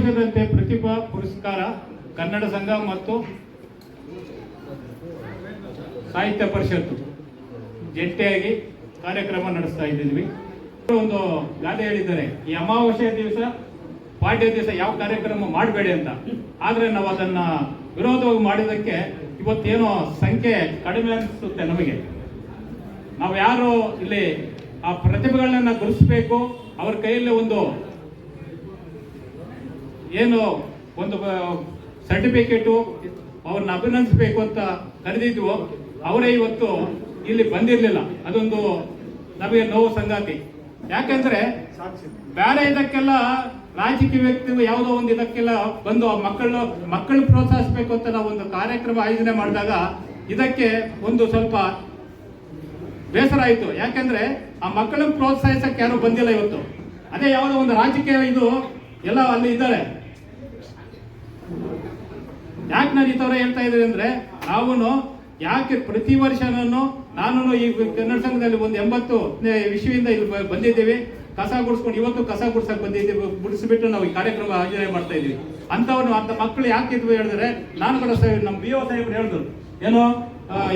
ವರ್ಷದಂತೆ ಪ್ರತಿಭಾ ಪುರಸ್ಕಾರ, ಕನ್ನಡ ಸಂಘ ಮತ್ತು ಸಾಹಿತ್ಯ ಪರಿಷತ್ತು ಜಂಟಿಯಾಗಿ ಕಾರ್ಯಕ್ರಮ ನಡೆಸ್ತಾ ಇದ್ದೀವಿ. ಒಂದು ಗಾದೆ ಹೇಳಿದ್ದಾರೆ, ಈ ಅಮಾವಾಸ್ಯ ದಿವಸ ಪಾಠ್ಯ ದಿವಸ ಯಾವ ಕಾರ್ಯಕ್ರಮ ಮಾಡಬೇಡಿ ಅಂತ. ಆದ್ರೆ ನಾವು ಅದನ್ನ ವಿರೋಧವಾಗಿ ಮಾಡಿದ್ದಕ್ಕೆ ಇವತ್ತೇನೋ ಸಂಖ್ಯೆ ಕಡಿಮೆ ಅನಿಸುತ್ತೆ ನಮಗೆ. ನಾವು ಯಾರು ಇಲ್ಲಿ ಆ ಪ್ರತಿಭೆಗಳನ್ನ ಗುರುತಿಸಬೇಕು, ಅವ್ರ ಕೈಯಲ್ಲಿ ಒಂದು ಏನು ಒಂದು ಸರ್ಟಿಫಿಕೇಟು ಅವ್ರನ್ನ ಅಭಿನಂದಿಸಬೇಕು ಅಂತ ಕರೆದಿದ್ವು, ಅವರೇ ಇವತ್ತು ಇಲ್ಲಿ ಬಂದಿರಲಿಲ್ಲ. ಅದೊಂದು ನಮಗೆ ನೋವು ಸಂಗಾತಿ. ಯಾಕಂದ್ರೆ ಬೇರೆ ಇದಕ್ಕೆಲ್ಲ ರಾಜಕೀಯ ವ್ಯಕ್ತಿ ಯಾವುದೋ ಒಂದು ಇದಕ್ಕೆಲ್ಲ ಬಂದು ಆ ಮಕ್ಕಳು ಮಕ್ಕಳು ಪ್ರೋತ್ಸಾಹಿಸಬೇಕು ಅಂತ ನಾವು ಒಂದು ಕಾರ್ಯಕ್ರಮ ಆಯೋಜನೆ ಮಾಡಿದಾಗ ಇದಕ್ಕೆ ಒಂದು ಸ್ವಲ್ಪ ಬೇಸರ ಆಯಿತು. ಯಾಕಂದ್ರೆ ಆ ಮಕ್ಕಳನ್ನು ಪ್ರೋತ್ಸಾಹಿಸಕ್ಕೆ ಯಾರು ಬಂದಿಲ್ಲ ಇವತ್ತು. ಅದೇ ಯಾವುದೋ ಒಂದು ರಾಜಕೀಯ ಇದು ಎಲ್ಲ ಅಲ್ಲಿ ಇದ್ದಾರೆ. ಯಾಕೆ ಥರ ಹೇಳ್ತಾ ಇದ್ರಿ ಅಂದ್ರೆ ನಾವು ಯಾಕೆ ಪ್ರತಿ ವರ್ಷ ನಾನು ಈ ಕನ್ನಡ ಸಂಘದಲ್ಲಿ ಒಂದು ಎಂಬತ್ತು ವಿಷಯದಿಂದ ಇಲ್ಲಿ ಬಂದಿದ್ದೀವಿ. ಕಸ ಗುಡಿಸ್ಕೊಂಡು ಇವತ್ತು ಕಸ ಗುಡ್ಸಕ್ ಬಂದಿದ್ದೀವಿ. ಗುಡಿಸ್ಬಿಟ್ಟು ನಾವು ಈ ಕಾರ್ಯಕ್ರಮ ಆಯೋಜನೆ ಮಾಡ್ತಾ ಇದ್ದೀವಿ. ಅಂಥವ್ರು ಅಂತ ಮಕ್ಕಳು ಯಾಕೆ ಇದ್ವು ಹೇಳಿದ್ರೆ, ನಾನು ಕೂಡ ಸರ್ ನಮ್ಮ ಬಿ ಓ ಸಾಹೇಬ್ರು ಹೇಳಿದ್ರು. ಏನೋ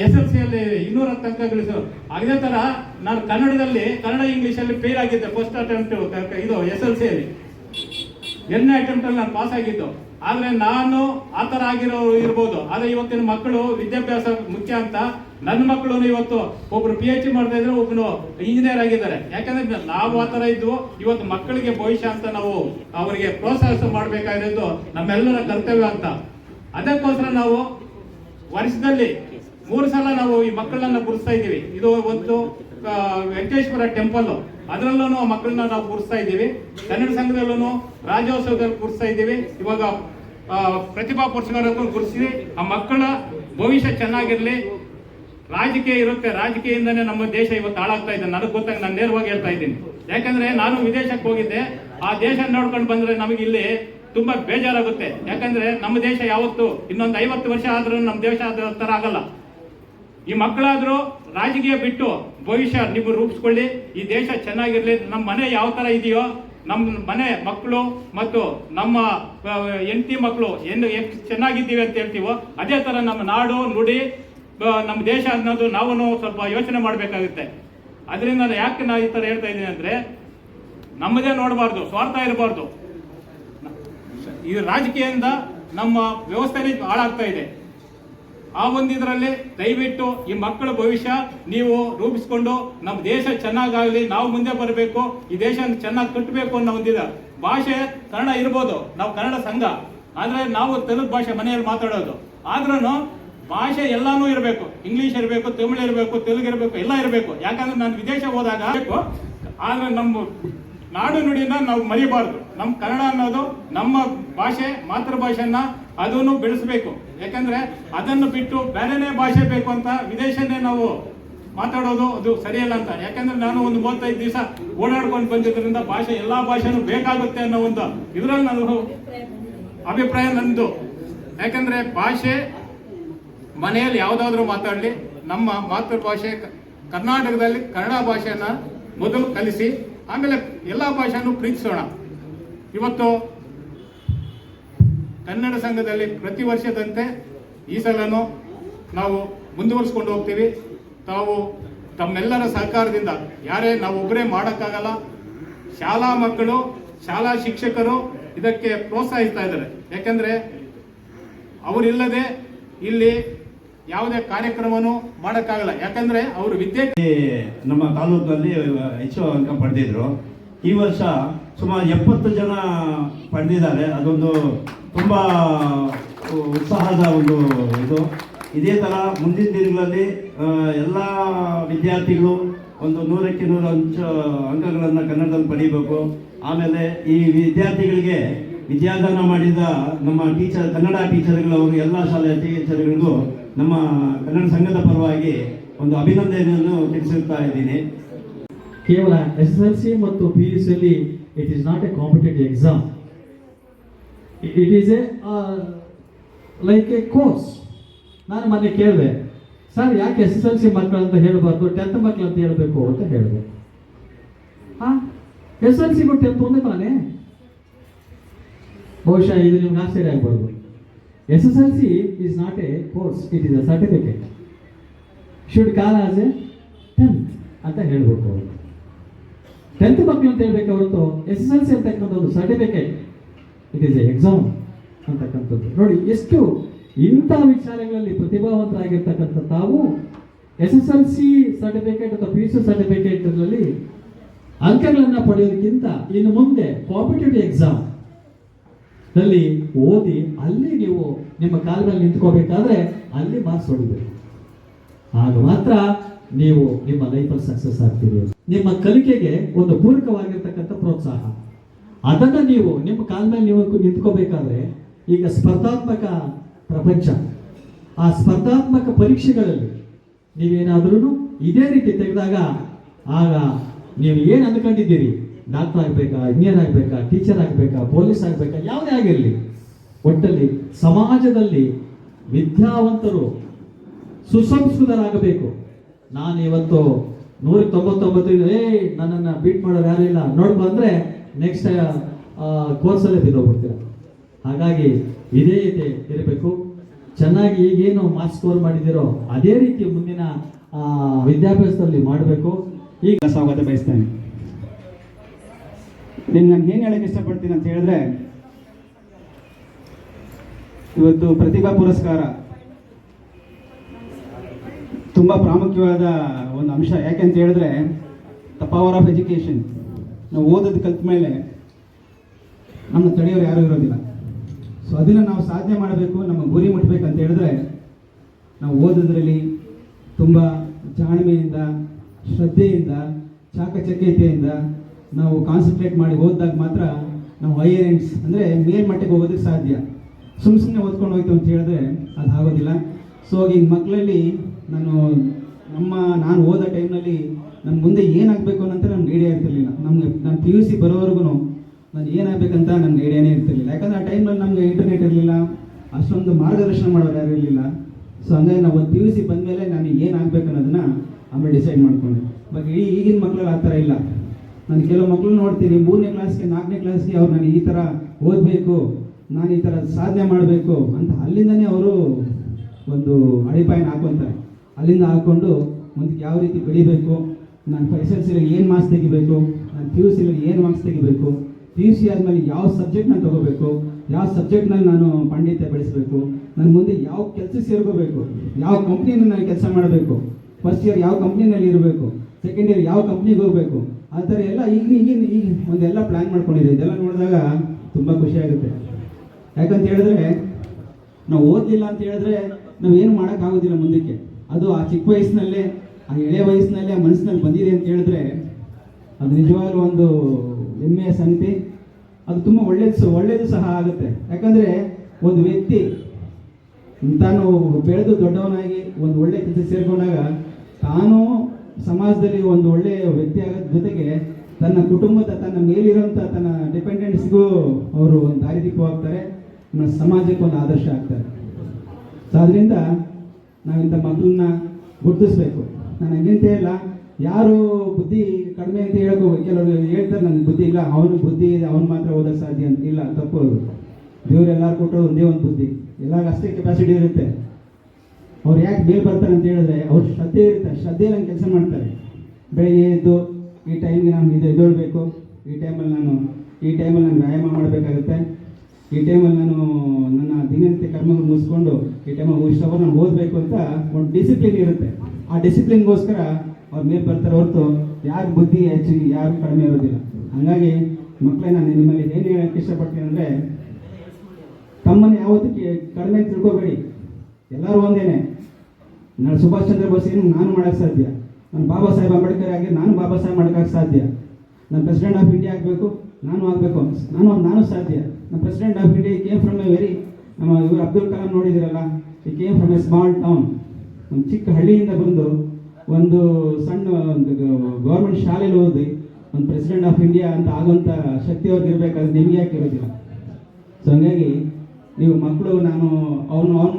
ಎಸ್ ಎಲ್ ಸಿಯಲ್ಲಿ ಇನ್ನೂರ ಹತ್ತು ಅಂಕ ಗಳಿಸು. ಅದೇ ತರ ನಾನು ಕನ್ನಡದಲ್ಲಿ, ಕನ್ನಡ ಇಂಗ್ಲಿಷ್ ಅಲ್ಲಿ ಫೇಲ್ ಆಗಿದ್ದೆ. ಫಸ್ಟ್ ಅಟೆಂಪ್ಟ್ ಇದು ಎಸ್ ಎಲ್ ಸಿಯಲ್ಲಿ ಎರಡನೇ ಅಟೆಂಪ್ಟ್ ಅಲ್ಲಿ ನಾನು ಪಾಸ್ ಆಗಿದ್ದು. ಆದ್ರೆ ನಾನು ಆ ತರ ಆಗಿರೋ ಇರ್ಬೋದು. ಆದ್ರೆ ಇವತ್ತಿನ ಮಕ್ಕಳು ವಿದ್ಯಾಭ್ಯಾಸ ಮುಖ್ಯ ಅಂತ ನನ್ನ ಮಕ್ಕಳು ಇವತ್ತು ಒಬ್ರು ಪಿ ಎಚ್ ಡಿ ಮಾಡ್ತಾ ಇದ್ರೆ ಒಬ್ಬನು ಇಂಜಿನಿಯರ್ ಆಗಿದ್ದಾರೆ. ಯಾಕಂದ್ರೆ ನಾವು ಆ ತರ ಇದ್ವು ಇವತ್ತು ಮಕ್ಕಳಿಗೆ ಭವಿಷ್ಯ ಅಂತ ನಾವು ಅವರಿಗೆ ಪ್ರೋತ್ಸಾಹ ಮಾಡಬೇಕಾಗಿರೋದು ನಮ್ಮೆಲ್ಲರ ಕರ್ತವ್ಯ ಅಂತ. ಅದಕ್ಕೋಸ್ಕರ ನಾವು ವರ್ಷದಲ್ಲಿ ಮೂರು ಸಲ ನಾವು ಈ ಮಕ್ಕಳನ್ನ ಗುರುಸ್ತಾ ಇದ್ದೀವಿ. ಇದು ಒಂದು ವೆಂಕಟೇಶ್ವರ ಟೆಂಪಲ್ ಅದರಲ್ಲೂ ಮಕ್ಕಳನ್ನ ನಾವು ಗುರುಸ್ತಾ ಇದ್ದೀವಿ. ಕನ್ನಡ ಸಂಘದಲ್ಲೂ ರಾಜ್ಯೋತ್ಸವದಲ್ಲಿ ಗುರುಸ್ತಾ ಇದ್ದೀವಿ. ಇವಾಗ ಪ್ರತಿಭಾ ಪುರಸ್ಕಾರ ಗುರುತಿಸಿ ಆ ಮಕ್ಕಳ ಭವಿಷ್ಯ ಚೆನ್ನಾಗಿರಲಿ. ರಾಜಕೀಯ ಇರುತ್ತೆ. ರಾಜಕೀಯದಿಂದನೇ ನಮ್ಮ ದೇಶ ಇವತ್ತು ಹಾಳಾಗ್ತಾ ಇದೆ. ನನಗೆ ಗೊತ್ತಾಗ ನಾನು ನೇರವಾಗಿ ಹೇಳ್ತಾ ಇದ್ದೀನಿ. ಯಾಕಂದ್ರೆ ನಾನು ವಿದೇಶಕ್ಕೆ ಹೋಗಿದ್ದೆ. ಆ ದೇಶ ನೋಡ್ಕೊಂಡು ಬಂದ್ರೆ ನಮಗೆ ಇಲ್ಲಿ ತುಂಬಾ ಬೇಜಾರಾಗುತ್ತೆ. ಯಾಕಂದ್ರೆ ನಮ್ಮ ದೇಶ ಯಾವತ್ತು ಇನ್ನೊಂದು ಐವತ್ತು ವರ್ಷ ಆದ್ರೂ ನಮ್ಮ ದೇಶ ಅದ ತರ ಆಗಲ್ಲ. ಈ ಮಕ್ಕಳಾದ್ರೂ ರಾಜಕೀಯ ಬಿಟ್ಟು ಭವಿಷ್ಯ ನೀವು ರೂಪಿಸ್ಕೊಳ್ಳಿ. ಈ ದೇಶ ಚೆನ್ನಾಗಿರ್ಲಿ. ನಮ್ಮ ಮನೆ ಯಾವ ತರ ಇದೆಯೋ ನಮ್ಮ ಮನೆ ಮಕ್ಕಳು ಮತ್ತು ನಮ್ಮ ಹೆಂಡತಿ ಮಕ್ಕಳು ಏನು ಎಷ್ಟು ಚೆನ್ನಾಗಿದ್ದೀವಿ ಅಂತ ಹೇಳ್ತೀವೋ, ಅದೇ ತರ ನಮ್ಮ ನಾಡು, ನುಡಿ ನಮ್ಮ ದೇಶ ಅನ್ನೋದು ನಾವು ಸ್ವಲ್ಪ ಯೋಚನೆ ಮಾಡಬೇಕಾಗುತ್ತೆ. ಅದರಿಂದ ಯಾಕೆ ನಾನು ಈ ಥರ ಹೇಳ್ತಾ ಇದ್ದೀನಿ ಅಂದ್ರೆ, ನಮ್ಮದೇ ನೋಡಬಾರ್ದು, ಸ್ವಾರ್ಥ ಇರಬಾರ್ದು. ಈ ರಾಜಕೀಯದಿಂದ ನಮ್ಮ ವ್ಯವಸ್ಥೆನೇ ಹಾಳಾಗ್ತಾ ಇದೆ. ಆ ಒಂದು ಇದರಲ್ಲಿ ದಯವಿಟ್ಟು ಈ ಮಕ್ಕಳ ಭವಿಷ್ಯ ನೀವು ರೂಪಿಸ್ಕೊಂಡು ನಮ್ಮ ದೇಶ ಚೆನ್ನಾಗಾಗಲಿ, ನಾವು ಮುಂದೆ ಬರಬೇಕು, ಈ ದೇಶ ಚೆನ್ನಾಗಿ ಕಟ್ಟಬೇಕು ಅನ್ನೋ ಒಂದಿದೆ ಭಾಷೆ ಕನ್ನಡ ಇರ್ಬೋದು, ನಾವು ಕನ್ನಡ ಸಂಘ. ಆದರೆ ನಾವು ತೆಲುಗು ಭಾಷೆ ಮನೆಯಲ್ಲಿ ಮಾತಾಡೋದು. ಆದ್ರೂ ಭಾಷೆ ಎಲ್ಲಾನು ಇರಬೇಕು. ಇಂಗ್ಲಿಷ್ ಇರಬೇಕು, ತಮಿಳು ಇರಬೇಕು, ತೆಲುಗು ಇರಬೇಕು, ಎಲ್ಲ ಇರಬೇಕು. ಯಾಕಂದ್ರೆ ನಾನು ವಿದೇಶ ಹೋದಾಗ. ಆದ್ರೆ ನಮ್ಮ ನಾಡು ನುಡಿನ ನಾವು ಮರಿಬಾರ್ದು. ನಮ್ಮ ಕನ್ನಡ ಅನ್ನೋದು ನಮ್ಮ ಭಾಷೆ, ಮಾತೃಭಾಷೆಯನ್ನ ಅದನ್ನು ಬೆಳೆಸಬೇಕು. ಯಾಕಂದ್ರೆ ಅದನ್ನು ಬಿಟ್ಟು ಬೇರೆನೇ ಭಾಷೆ ಬೇಕು ಅಂತ ವಿದೇಶನೇ ನಾವು ಮಾತಾಡೋದು ಅದು ಸರಿಯಲ್ಲ ಅಂತ. ಯಾಕಂದ್ರೆ ನಾನು ಒಂದು ಮೂವತ್ತೈದು ದಿವಸ ಓಡಾಡ್ಕೊಂಡು ಬಂದಿದ್ದರಿಂದ ಭಾಷೆ ಎಲ್ಲಾ ಭಾಷೆನೂ ಬೇಕಾಗುತ್ತೆ ಅನ್ನೋ ಒಂದು ಇದರಲ್ಲಿ ನಾನು ಅಭಿಪ್ರಾಯ ನಂದು. ಯಾಕಂದ್ರೆ ಭಾಷೆ ಮನೆಯಲ್ಲಿ ಯಾವುದಾದ್ರೂ ಮಾತಾಡಲಿ, ನಮ್ಮ ಮಾತೃಭಾಷೆ ಕರ್ನಾಟಕದಲ್ಲಿ ಕನ್ನಡ ಭಾಷೆಯನ್ನ ಮೊದಲು ಕಲಿಸಿ ಆಮೇಲೆ ಎಲ್ಲ ಭಾಷೆನೂ ಪ್ರೀತಿಸೋಣ. ಇವತ್ತು ಕನ್ನಡ ಸಂಘದಲ್ಲಿ ಪ್ರತಿ ವರ್ಷದಂತೆ ಈ ಸಲನೂ ನಾವು ಮುಂದುವರಿಸ್ಕೊಂಡು ಹೋಗ್ತೀವಿ. ತಾವು ತಮ್ಮೆಲ್ಲರ ಸಹಕಾರದಿಂದ, ಯಾರೇ ನಾವು ಒಬ್ಬರೇ ಮಾಡೋಕ್ಕಾಗಲ್ಲ, ಶಾಲಾ ಮಕ್ಕಳು, ಶಾಲಾ ಶಿಕ್ಷಕರು ಇದಕ್ಕೆ ಪ್ರೋತ್ಸಾಹಿಸ್ತಾ ಇದ್ದಾರೆ. ಯಾಕೆಂದರೆ ಅವರಿಲ್ಲದೆ ಇಲ್ಲಿ ಯಾವುದೇ ಕಾರ್ಯಕ್ರಮನೂ ಮಾಡೋಕ್ಕಾಗಲ್ಲ. ಯಾಕಂದ್ರೆ ಅವರು ವಿದ್ಯೆ ನಮ್ಮ ತಾಲೂಕಿನಲ್ಲಿ ಹೆಚ್ಚು ಅಂಕ ಪಡೆದಿದ್ರು. ಈ ವರ್ಷ ಸುಮಾರು ಎಪ್ಪತ್ತು ಜನ ಪಡೆದಿದ್ದಾರೆ. ಅದೊಂದು ತುಂಬ ಉತ್ಸಾಹದ ಒಂದು ಇದು. ಇದೇ ಥರ ಮುಂದಿನ ದಿನಗಳಲ್ಲಿ ಎಲ್ಲ ವಿದ್ಯಾರ್ಥಿಗಳು ಒಂದು ನೂರಕ್ಕೆ ನೂರು ಅಂಚ, ಅಂಕಗಳನ್ನು ಕನ್ನಡದಲ್ಲಿ ಪಡೀಬೇಕು. ಆಮೇಲೆ ಈ ವಿದ್ಯಾರ್ಥಿಗಳಿಗೆ ವಿದ್ಯಾದಾನ ಮಾಡಿದ ನಮ್ಮ ಟೀಚರ್, ಕನ್ನಡ ಟೀಚರ್ಗಳವರು ಎಲ್ಲ ಶಾಲೆಯ ಟೀಚರ್ಗಳಿಗೂ ನಮ್ಮ ಕನ್ನಡ ಸಂಘದ ಪರವಾಗಿ ಒಂದು ಅಭಿನಂದನೆಯನ್ನು ತಿಳಿಸುತ್ತಾ ಇದ್ದೀನಿ. ಕೇವಲ ಎಸ್ ಎಲ್ ಸಿ ಮತ್ತು ಪಿ ಯು ಸಿಯಲ್ಲಿ it is not a competitive exam it is a like a course ನಾನು ಮೊನ್ನೆ ಕೇಳಿದೆ, ಸರ್, ಯಾಕೆ ಎಸ್ ಎಸ್ ಎಲ್ ಸಿ ಮಕ್ಕಳು ಅಂತ ಹೇಳಬಾರ್ದು? ಟೆಂತ್ ಮಕ್ಕಳು ಅಂತ ಹೇಳಬೇಕು ಅಂತ ಹೇಳಿದೆ. ಹಾಂ? ಎಸ್ ಎಲ್ ಸಿಗೂ ಟೆಂತ್ ಒಂದೇ ತಾನೇ? ಬಹುಶಃ ಇದು ನಿಮ್ಗೆ ಆಶ್ಚರ್ಯ ಆಗ್ಬೋದು. S S L C is not a course it is a certificate should call as a tenth ಅಂತ ಹೇಳ್ಬೇಕು ಅವರು. ಟೆಂತ್ ಮಕ್ಕಳು ಅಂತ ಹೇಳ್ಬೇಕು ಹೊರತು ಎಸ್ ಎಸ್ ಎಲ್ ಸಿ ಅಂತಕ್ಕಂಥ ಒಂದು certificate it is a exam ಅಂತಕ್ಕಂಥದ್ದು. ನೋಡಿ, ಎಷ್ಟು ಇಂಥ ವಿಚಾರಗಳಲ್ಲಿ ಪ್ರತಿಭಾವಂತರಾಗಿರ್ತಕ್ಕಂಥ ತಾವು S S L C certificate ಅಥವಾ ಪಿ ಯು ಸಿ ಸರ್ಟಿಫಿಕೇಟ್ಗಳಲ್ಲಿ ಅಂಕಗಳನ್ನು ಪಡೆಯೋದಕ್ಕಿಂತ ಇನ್ನು ಮುಂದೆ ಕಾಂಪಿಟೇಟಿವ್ ಎಕ್ಸಾಮ್ ನಲ್ಲಿ ಓದಿ ಅಲ್ಲಿ ನೀವು ನಿಮ್ಮ ಕಾಲದಲ್ಲಿ ನಿಂತ್ಕೋಬೇಕಾದ್ರೆ ಅಲ್ಲಿ ಮಾರ್ಕ್ಸ್ ಹೊಡಿಬೇಕು ಆಗ ಮಾತ್ರ ನೀವು ನಿಮ್ಮ ಲೈಫಲ್ಲಿ ಸಕ್ಸಸ್ ಆಗ್ತೀರಿ. ನಿಮ್ಮ ಕಲಿಕೆಗೆ ಒಂದು ಪೂರಕವಾಗಿರ್ತಕ್ಕಂಥ ಪ್ರೋತ್ಸಾಹ. ಅದನ್ನು ನೀವು ನಿಮ್ಮ ಕಾಲ ನೀವು ನಿಂತ್ಕೋಬೇಕಾದ್ರೆ ಈಗ ಸ್ಪರ್ಧಾತ್ಮಕ ಪ್ರಪಂಚ. ಆ ಸ್ಪರ್ಧಾತ್ಮಕ ಪರೀಕ್ಷೆಗಳಲ್ಲಿ ನೀವೇನಾದ್ರೂ ಇದೇ ರೀತಿ ತೆಗೆದಾಗ ಆಗ ನೀವು ಏನು ಅಂದ್ಕೊಂಡಿದ್ದೀರಿ? ಡಾಕ್ಟರ್ ಆಗಬೇಕಾ ಇಂಜಿನಿಯರ್ ಆಗಬೇಕಾ ಟೀಚರ್ ಆಗಬೇಕಾ ಪೊಲೀಸ್ ಆಗಬೇಕಾ ಯಾವುದೇ ಆಗಿರಲಿ ಒಟ್ಟಲ್ಲಿ ಸಮಾಜದಲ್ಲಿ ವಿದ್ಯಾವಂತರು ಸುಸಂಸ್ಕೃತರಾಗಬೇಕು. ನಾನು ಇವತ್ತು ನೂರ ತೊಂಬತ್ತೊಂಬತ್ತು ಏ ನನ್ನನ್ನು ಬೀಟ್ ಮಾಡೋರು ಯಾರು ಇಲ್ಲ. ನೋಡಿ ಬಂದರೆ ನೆಕ್ಸ್ಟ್ ಕೋರ್ಸಲ್ಲೇ ಬಿದ್ದೋಗ್ಬಿಡ್ತೀರ. ಹಾಗಾಗಿ ಇದೇ ಇದೆ ಇರಬೇಕು. ಚೆನ್ನಾಗಿ ಈಗೇನು ಮಾರ್ಕ್ಸ್ ಸ್ಕೋರ್ ಮಾಡಿದಿರೋ ಅದೇ ರೀತಿ ಮುಂದಿನ ವಿದ್ಯಾಭ್ಯಾಸದಲ್ಲಿ ಮಾಡಬೇಕು. ಈಗ ಸ್ವಾಗತ ಬಯಸ್ತೇನೆ. ನಿಮ್ಗೆ ನಾನು ಏನು ಹೇಳಕ್ಕೆ ಇಷ್ಟಪಡ್ತೀನಿ ಅಂತ ಹೇಳಿದ್ರೆ, ಇವತ್ತು ಪ್ರತಿಭಾ ಪುರಸ್ಕಾರ ತುಂಬ ಪ್ರಾಮುಖ್ಯವಾದ ಒಂದು ಅಂಶ. ಯಾಕೆ ಅಂತ ಹೇಳಿದ್ರೆ ದ ಪವರ್ ಆಫ್ ಎಜುಕೇಷನ್ ನಾವು ಓದೋದು ಕಲ್ತ ಮೇಲೆ ನಮ್ಮ ತಡೆಯೋರು ಯಾರೂ ಇರೋದಿಲ್ಲ. ಸೊ ಅದನ್ನು ನಾವು ಸಾಧನೆ ಮಾಡಬೇಕು, ನಮ್ಮ ಗುರಿ ಮುಟ್ಟಬೇಕಂತ ಹೇಳಿದ್ರೆ, ನಾವು ಓದೋದ್ರಲ್ಲಿ ತುಂಬ ಜಾಣ್ಮೆಯಿಂದ, ಶ್ರದ್ಧೆಯಿಂದ, ಚಾಕಚಕ್ಯತೆಯಿಂದ ನಾವು ಕಾನ್ಸಂಟ್ರೇಟ್ ಮಾಡಿ ಓದಿದಾಗ ಮಾತ್ರ ನಾವು ಹೈಯರ್ ಎಂಡ್ಸ್ ಅಂದರೆ ಮೇಲ್ಮಟ್ಟಕ್ಕೆ ಹೋಗೋದಕ್ಕೆ ಸಾಧ್ಯ. ಸುಮ್ಮ ಸುಮ್ಮನೆ ಓದ್ಕೊಂಡು ಹೋಯ್ತು ಅಂತ ಹೇಳಿದ್ರೆ ಅದು ಆಗೋದಿಲ್ಲ. ಸೊ ಈ ಮಕ್ಕಳಲ್ಲಿ ನಾನು, ನಮ್ಮ, ನಾನು ಓದೋ ಟೈಮ್ನಲ್ಲಿ ನನ್ನ ಮುಂದೆ ಏನಾಗಬೇಕು ಅನ್ನೋಂತ ನಮ್ಗೆ ಐಡಿಯಾ ಇರ್ತಿರ್ಲಿಲ್ಲ. ನಮಗೆ, ನಾನು ಪಿ ಯು ಸಿ ಬರೋವರೆಗೂ ನಾನು ಏನಾಗಬೇಕಂತ ನನಗೆ ಐಡಿಯಾನೇ ಇರ್ತಿರ್ಲಿಲ್ಲ. ಯಾಕಂದರೆ ಆ ಟೈಮಲ್ಲಿ ನಮಗೆ ಇಂಟರ್ನೆಟ್ ಇರಲಿಲ್ಲ, ಅಷ್ಟೊಂದು ಮಾರ್ಗದರ್ಶನ ಮಾಡೋರು ಯಾರು ಇರಲಿಲ್ಲ. ಸೊ ಹಂಗಾಗಿ ನಾವು ಒಂದು ಪಿ ಯು ಸಿ ಬಂದಮೇಲೆ ನಾನು ಏನಾಗಬೇಕು ಅನ್ನೋದನ್ನ ಆಮೇಲೆ ಡಿಸೈಡ್ ಮಾಡ್ಕೊಂಡೆ. ಬಟ್ ಈಗಿನ ಮಕ್ಕಳಲ್ಲಿ ಆ ಥರ ಇಲ್ಲ. ನಾನು ಕೆಲವು ಮಕ್ಕಳು ನೋಡ್ತೀನಿ, ಮೂರನೇ ಕ್ಲಾಸ್ಗೆ ನಾಲ್ಕನೇ ಕ್ಲಾಸ್ಗೆ ಅವ್ರು ನಾನು ಈ ಥರ ಓದಬೇಕು, ನಾನು ಈ ಥರ ಸಾಧನೆ ಮಾಡಬೇಕು ಅಂತ ಅಲ್ಲಿಂದನೇ ಅವರು ಒಂದು ಅಡಿಪಾಯನ ಹಾಕೊತಾರೆ. ಅಲ್ಲಿಂದ ಹಾಕ್ಕೊಂಡು ಮುಂದಕ್ಕೆ ಯಾವ ರೀತಿ ಬೆಳಿಬೇಕು, ನಾನು ಎಸ್ ಏನು ಮಾರ್ಕ್ಸ್ ತೆಗಿಬೇಕು, ನಾನು ಪಿ ಯು ಸಿಲಿ ಏನು ಮಾರ್ಕ್ಸ್ ತೆಗಿಬೇಕು ಪಿ ಯು ಸಿ ಆದಮೇಲೆ ಯಾವ ಸಬ್ಜೆಕ್ಟ್ ನಾನು ತಗೋಬೇಕು, ಯಾವ ಸಬ್ಜೆಕ್ಟ್ನಲ್ಲಿ ನಾನು ಪಾಂಡಿತ್ಯ ಬೆಳೆಸಬೇಕು, ನಾನು ಮುಂದೆ ಯಾವ ಕೆಲಸ ಸೇರ್ಕೋಬೇಕು, ಯಾವ ಕಂಪ್ನಿಯನ್ನು ನಾನು ಕೆಲಸ ಮಾಡಬೇಕು ಫಸ್ಟ್ ಇಯರ್ ಯಾವ ಕಂಪ್ನಿನಲ್ಲಿ ಇರಬೇಕು ಸೆಕೆಂಡ್ ಇಯರ್ ಯಾವ ಕಂಪ್ನಿಗೆ ಹೋಗಬೇಕು ಆ ಥರ ಎಲ್ಲ ಈಗ ಈಗಿನ ಈಗ ಒಂದೆಲ್ಲ ಪ್ಲ್ಯಾನ್ ಮಾಡ್ಕೊಂಡಿದೆ. ಇದೆಲ್ಲ ನೋಡಿದಾಗ ತುಂಬ ಖುಷಿ ಆಗುತ್ತೆ. ಯಾಕಂತ ಹೇಳಿದ್ರೆ, ನಾವು ಓದಲಿಲ್ಲ ಅಂತ ಹೇಳಿದ್ರೆ ನಾವು ಏನು ಮಾಡೋಕ್ಕಾಗೋದಿಲ್ಲ ಮುಂದಕ್ಕೆ. ಅದು ಆ ಚಿಕ್ಕ ವಯಸ್ಸಿನಲ್ಲೇ, ಆ ಎಳೆ ವಯಸ್ಸಿನಲ್ಲೇ, ಆ ಮನಸ್ಸಿನಲ್ಲಿ ಬಂದಿದೆ ಅಂತ ಹೇಳಿದ್ರೆ, ಅದು ನಿಜವಾಗ್ಲೂ ಒಂದು ಹೆಮ್ಮೆಯ ಸಂಗತಿ ಅದು ತುಂಬ ಒಳ್ಳೇದು ಒಳ್ಳೇದು ಸಹ ಆಗುತ್ತೆ. ಯಾಕಂದರೆ ಒಂದು ವ್ಯಕ್ತಿ ತಾನು ಬೆಳೆದು ದೊಡ್ಡವನಾಗಿ ಒಂದು ಒಳ್ಳೆ ಕೆಲಸ ಸೇರ್ಕೊಂಡಾಗ ತಾನು ಸಮಾಜದಲ್ಲಿ ಒಂದು ಒಳ್ಳೆಯ ವ್ಯಕ್ತಿ ಆಗೋದ್ರ ಜೊತೆಗೆ ತನ್ನ ಕುಟುಂಬದ ತನ್ನ ಮೇಲಿರುವಂಥ ತನ್ನ ಡಿಪೆಂಡೆಂಟ್ಸ್ಗೂ ಅವರು ಒಂದು ದಾರಿದೀಪವಾಗ್ತಾರೆ. ಸಮಾಜಕ್ಕೆ ಒಂದು ಆದರ್ಶ ಆಗ್ತಾರೆ. ಸೊ ಅದರಿಂದ ನಾವಿಂಥ ಮಕ್ಕಳನ್ನ ಗುರುತಿಸ್ಬೇಕು. ನಾನು ಹಂಗಂತ ಇಲ್ಲ. ಯಾರು ಬುದ್ಧಿ ಕಡಿಮೆ ಅಂತ ಹೇಳ್ಕೋ ಕೆಲವರು ಹೇಳ್ತಾರೆ, ನನಗೆ ಬುದ್ಧಿ ಇಲ್ಲ. ಅವನು ಬುದ್ಧಿ ಇದೆ. ಅವನು ಮಾತ್ರ ಓದೋಕ್ಕೆ ಸಾಧ್ಯ ಅಂತ. ಇಲ್ಲ, ತಪ್ಪು ದೇವ್ರು ಎಲ್ಲರೂ ಕೊಟ್ಟರು ಒಂದೇ ಒಂದು ಬುದ್ಧಿ. ಎಲ್ಲರಿಗೂ ಅಷ್ಟೇ ಕೆಪಾಸಿಟಿ ಇರುತ್ತೆ. ಅವ್ರು ಯಾಕೆ ಬೇಗ ಬರ್ತಾರೆ ಅಂತ ಹೇಳಿದ್ರೆ ಅವ್ರು ಶ್ರದ್ಧೆ ಇರುತ್ತೆ ಶ್ರದ್ಧೆ ನಂಗೆ ಕೆಲಸ ಮಾಡ್ತಾರೆ. ಬೆಳಗ್ಗೆ ಎದ್ದು ಈ ಟೈಮ್ಗೆ ನಾನು ಇದು ಎದ್ದೇಳಬೇಕು. ಈ ಟೈಮಲ್ಲಿ ನಾನು, ಈ ಟೈಮಲ್ಲಿ ನಾನು ವ್ಯಾಯಾಮ ಮಾಡಬೇಕಾಗುತ್ತೆ. ಈ ಟೈಮಲ್ಲಿ ನಾನು ನನ್ನ ದಿನನಿತ್ಯ ಕರ್ಮಗಳು ಮುಗಿಸ್ಕೊಂಡು ಈ ಟೈಮಲ್ಲಿ ಇಷ್ಟವರು ನಾನು ಓದಬೇಕು ಅಂತ ಒಂದು ಡಿಸಿಪ್ಲಿನ್ ಇರುತ್ತೆ. ಆ ಡಿಸಿಪ್ಲಿನ್ಗೋಸ್ಕರ ಅವ್ರು ಮೇಲೆ ಬರ್ತಾರೆ ಹೊರತು ಯಾರು ಬುದ್ಧಿ ಹೆಚ್ಚಿಗೆ, ಯಾರು ಕಡಿಮೆ ಇರೋದಿಲ್ಲ. ಹಾಗಾಗಿ ಮಕ್ಕಳೇ ನಾನು ನಿಮ್ಮಲ್ಲಿ ಏನು ಹೇಳಕ್ಕೆ ಇಷ್ಟಪಡ್ತೀನಿ ಅಂದರೆ, ತಮ್ಮನ್ನು ಯಾವತ್ತೂ ಕೆ- ಕಡಿಮೆ ತಿಳ್ಕೊಬೇಡಿ. ಎಲ್ಲರೂ ಒಂದೇನೆ. ನಾನು ಸುಭಾಷ್ ಚಂದ್ರ ಬೋಸ್ ಏನು ನಾನು ಮಾಡೋಕ್ಕೆ ಸಾಧ್ಯ. ನಾನು ಬಾಬಾ ಸಾಹೇಬ್ ಅಂಬೇಡ್ಕರ್ ಆಗಿ ನಾನು ಬಾಬಾ ಸಾಹೇಬ್ ಮಾಡೋಕ್ಕೆ ಸಾಧ್ಯ. ನಾನು ಪ್ರೆಸಿಡೆಂಟ್ ಆಫ್ ಇಂಡಿಯಾ ಆಗಬೇಕು, ನಾನು ಆಗಬೇಕು ನಾನು ನಾನು ಸಾಧ್ಯ. ನಾನು president of India came from a very ನಮ್ಮ ಇವರು ಅಬ್ದುಲ್ ಕಲಾಂ ನೋಡಿದಿರಲ್ಲ, ಈ came from a small town ಒಂದು ಚಿಕ್ಕ ಹಳ್ಳಿಯಿಂದ ಬಂದು ಒಂದು ಸಣ್ಣ ಒಂದು ಗೌರ್ಮೆಂಟ್ ಶಾಲೆಯಲ್ಲಿ ಓದಿ ಒಂದು ಪ್ರೆಸಿಡೆಂಟ್ ಆಫ್ ಇಂಡಿಯಾ ಅಂತ ಆಗೋಂಥ ಶಕ್ತಿ ಅವ್ರಿಗೆ ಇರಬೇಕಾದ್ರೆ ನಿಮಗೆ ಯಾಕೆ ಇರೋದಿಲ್ಲ ಸೊ ಹಂಗಾಗಿ ನೀವು ಮಕ್ಕಳು ನಾನು ಅವನು ಅವ್ನ